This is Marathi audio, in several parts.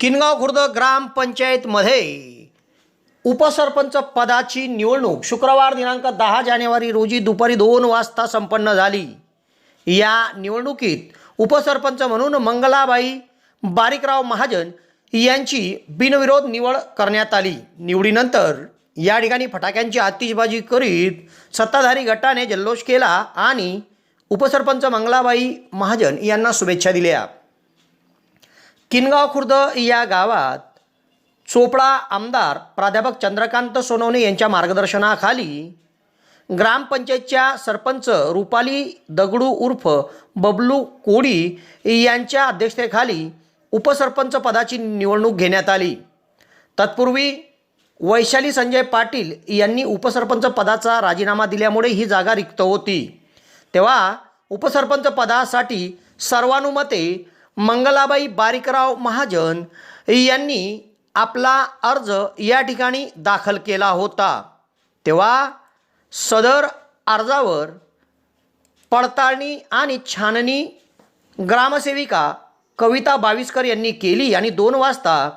किनगाव खुर्द ग्रामपंचायतमध्ये उपसरपंच पदाची निवडणूक शुक्रवार दिनांक दहा जानेवारी रोजी दुपारी दोन वाजता संपन्न झाली. या निवडणुकीत उपसरपंच म्हणून मंगलाबाई बारिकराव महाजन यांची बिनविरोध निवड करण्यात आली. निवडीनंतर या ठिकाणी फटाक्यांची आतिषबाजी करीत सत्ताधारी गटाने जल्लोष केला आणि उपसरपंच मंगलाबाई महाजन यांना शुभेच्छा दिल्या. किनगाव खुर्द या गावात चोपडा आमदार प्राध्यापक चंद्रकांत सोनवणे यांच्या मार्गदर्शनाखाली ग्रामपंचायतच्या सरपंच रुपाली दगडू उर्फ बबलू कोडी यांच्या अध्यक्षतेखाली उपसरपंच पदाची निवडणूक घेण्यात आली. तत्पूर्वी वैशाली संजय पाटील यांनी उपसरपंच पदाचा राजीनामा दिल्यामुळे ही जागा रिक्त होती. तेव्हा उपसरपंच पदासाठी सर्वानुमते मंगलाबाई बारिकराव महाजन यांनी आपला अर्ज या ठिकाणी दाखल केला होता. तेव्हा सदर अर्जावर पडताळणी आणि छाननी ग्रामसेविका कविता बाविस्कर यांनी केली आणि दोन वाजता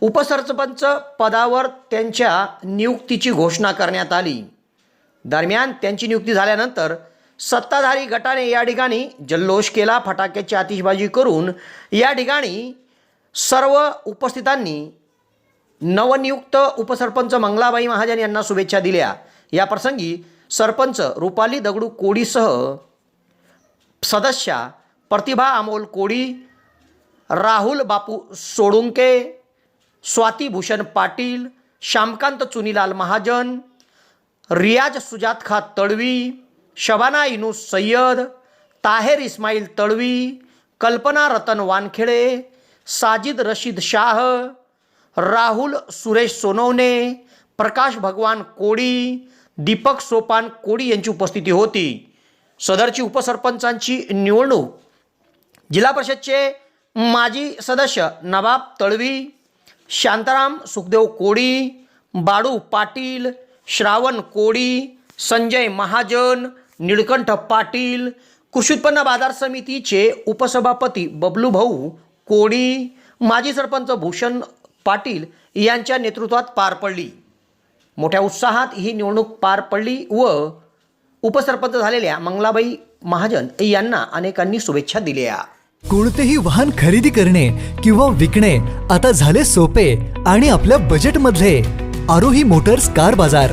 उपसरपंच पदावर त्यांच्या नियुक्तीची घोषणा करण्यात आली. दरम्यान त्यांची नियुक्ती झाल्यानंतर सत्ताधारी गटाने या ठिकाणी जल्लोष केला फटाक्याची आतिषबाजी करून या ठिकाणी सर्व उपस्थितांनी नवनियुक्त उपसरपंच मंगलाबाई महाजन यांना शुभेच्छा दिल्या. या प्रसंगी सरपंच रुपाली दगडू कोडीसह सदस्या प्रतिभा अमोल कोडी राहुल बापू सोडुंके स्वाती भूषण पाटील श्यामकांत चुनीलाल महाजन रियाज सुजात खा तडवी शबाना इनू सय्यद ताहेर इस्माईल तळवी कल्पना रतन वानखेडे साजिद रशीद शाह राहुल सुरेश सोनवणे प्रकाश भगवान कोडी दीपक सोपान कोडी यांची उपस्थिती होती. सदरची उपसरपंचांची निवडणूक. जिल्हा परिषदचे माजी सदस्य नवाब तळवी शांताराम सुखदेव कोडी बाडू पाटील श्रावण कोडी संजय महाजन निळकंठ पाटील कृषी उत्पन्न बाजार समितीचे उपसभापती बबलू भाऊ कोडी माजी सरपंच भूषण पाटील यांच्या नेतृत्वात पार पडली. मोठ्या उत्साहात ही निवडणूक पार पडली व उपसरपंच झालेल्या मंगलाबाई महाजन यांना अनेकांनी शुभेच्छा दिल्या. कोणतेही वाहन खरेदी करणे किंवा विकणे आता झाले सोपे आणि आपल्या बजेटमधले आरोही मोटर्स कार बाजार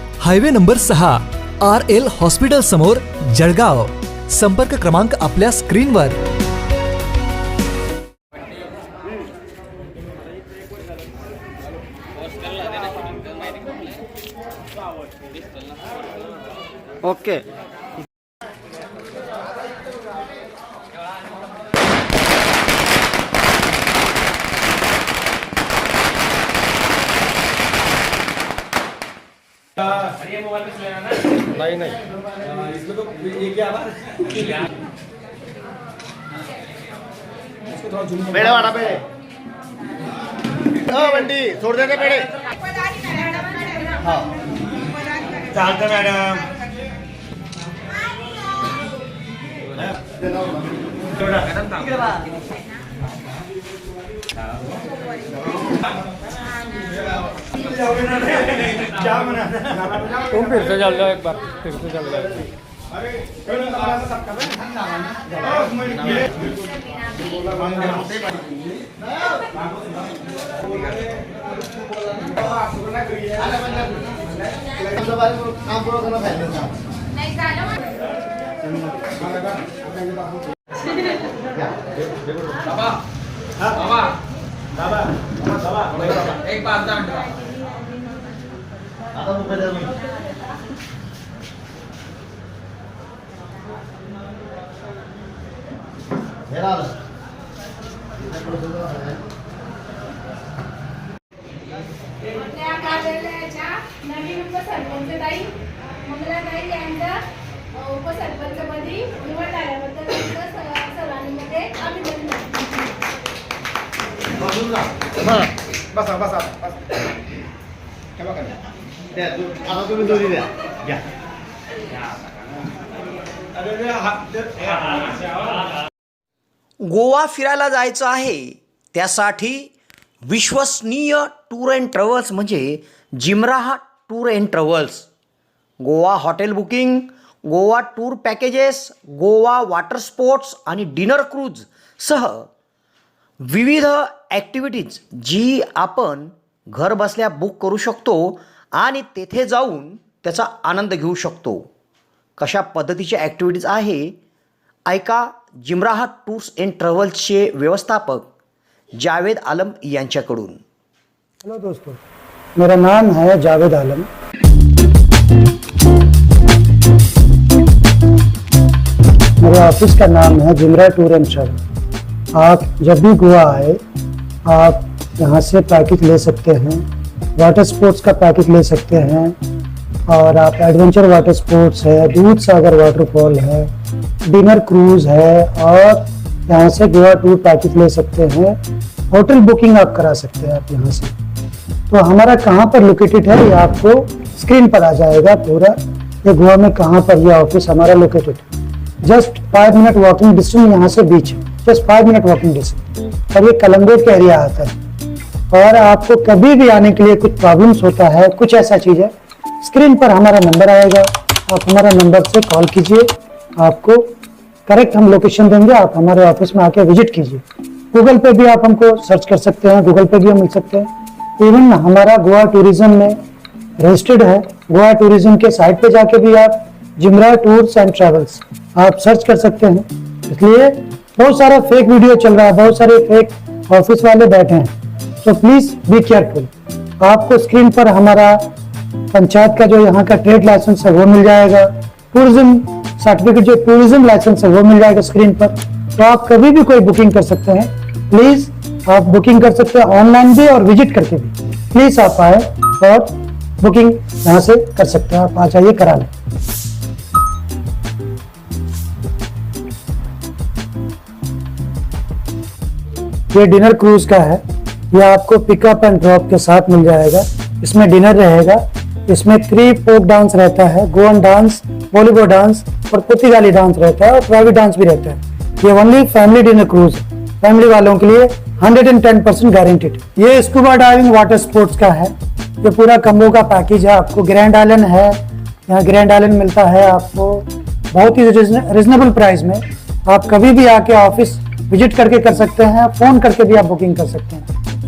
हायवे नंबर सहा आर एल हॉस्पिटल समोर जळगाव. संपर्क क्रमांक आपल्या स्क्रीनवर. ओके. नहीं नहीं. इसमें तो ये क्या पेढे वाटा पेढे. हो बंटी सोड दे ते पेढे. चालतं मॅडम. तुम फिर से चल जाओ एक बार फिर से चल जाओ अरे त्या कार्यालयाच्या नवीन उपसरपंचताई मंगलाताई यांच्या उपसरपंचपदी निवड झाल्याबद्दल त्यांचं सर्वांमध्ये अभिनंदन बसा बसा बसा. हे बघा. द्या, आता तुम्ही दोन्ही द्या घ्या. गोवा फिरायला जायचं आहे. त्यासाठी विश्वसनीय टूर अँड ट्रॅव्हल्स म्हणजे Jimraha tour and travels Goa hotel booking Goa tour packages Goa water sports आणि डिनर क्रूज सह विविध ॲक्टिव्हिटीज जी आपण घर बसल्या बुक करू शकतो. आणि तेथे जाऊन त्याचा आनंद घेऊ शकतो. कशा पद्धतीच्या ॲक्टिव्हिटीज आहे? ऐका जिमराहा टूर्स अँड ट्रॅव्हल्सचे व्यवस्थापक जावेद आलम यांच्याकडून. हेलो दोस्तों मेरा नाम है जावेद आलम. मेरे ऑफिस का नाम है जिमरा टूर एंड ट्रैवल. आप जब भी गोवा आए आप यहाँ से पैकेज ले सकते हैं। वाटर स्पोर्ट्स का पैकेज ले सकते हैं। और आप एडवेंचर वाटर स्पोर्ट्स है, दूध सागर वाटरफॉल है डिनर क्रूज है, और यहाँ से गोवा टूर पैकेज ले सकते हैं। होटल बुकिंग आप करा सकते हैं आप यहाँ से। तो हमारा कहाँ पर लोकेटेड है, ये आपको स्क्रीन पर आ जाएगा पूरा। ये गोवा में कहाँ पर ये ऑफ़िस हमारा लोकेटेड है। Just five minute walking distance यहाँ से beach just five minute walking distance और ये कलम्बोट का एरिया आता है। और आपको कभी भी आने के लिए कुछ प्रॉब्लम्स होता है, कुछ ऐसा चीज़ है स्क्रीन पर हमारा नंबर आएगा। आप हमारा नंबर से कॉल कीजिए। आपको करेक्ट हम लोकेशन देंगे। आप हमारे ऑफ़िस में आके विज़िट कीजिए। गूगल पे भी आप हमको सर्च कर सकते हैं। गूगल पे भी हम मिल सकते हैं। इवन हमारा गोवा टूरिज़्म में रजिस्टर्ड है। गोवा टूरिज़्म के साइट पे जाके भी आप जिमरा टूर्स एंड ट्रेवल्स आप सर्च कर सकते हैं। इसलिए बहुत सारा फेक वीडियो चल रहा है। बहुत सारे फेक ऑफ़िस वाले बैठे हैं। तो प्लीज़ बी केयरफुल आपको स्क्रीन पर हमारा पंचायत का जो यहाँ का ट्रेड लाइसेंस है, वो मिल जाएगा। टूरिज़्म सर्टिफिकेट जो टूरिज़्म लाइसेंस है, वो मिल जाएगा स्क्रीन पर। तो आप कभी भी कोई बुकिंग कर सकते हैं। प्लीज़ आप बुकिंग कर सकते हैं ऑनलाइन भी और विज़िट करके भी। प्लीज़ आप आए और बुकिंग यहाँ से कर सकते हैं। आप आ जाइए, करा लें। ये डिनर क्रूज का है। ये आपको पिकअप एंड ड्रॉप के साथ मिल जाएगा। इसमें डिनर रहेगा। इसमें थ्री फोक डांस रहता है। गोवन डांस बॉलीवुड डांस और पुर्तगाली डांस रहता है और प्राइवेट डांस भी रहता है। ये only family dinner cruise family वालों के लिए 110 परसेंट गारंटेड ये स्कूबा डाइविंग वाटर स्पोर्ट्स का है। ये पूरा कम्बो का पैकेज है। आपको ग्रैंड आइलैंड है। यहाँ ग्रैंड आइलैंड मिलता है आपको। बहुत ही रिजनेबल प्राइस में। आप कभी भी आके ऑफ़िस विज़िट करके कर सकते हैं। फ़ोन करके भी आप बुकिंग कर सकते हैं।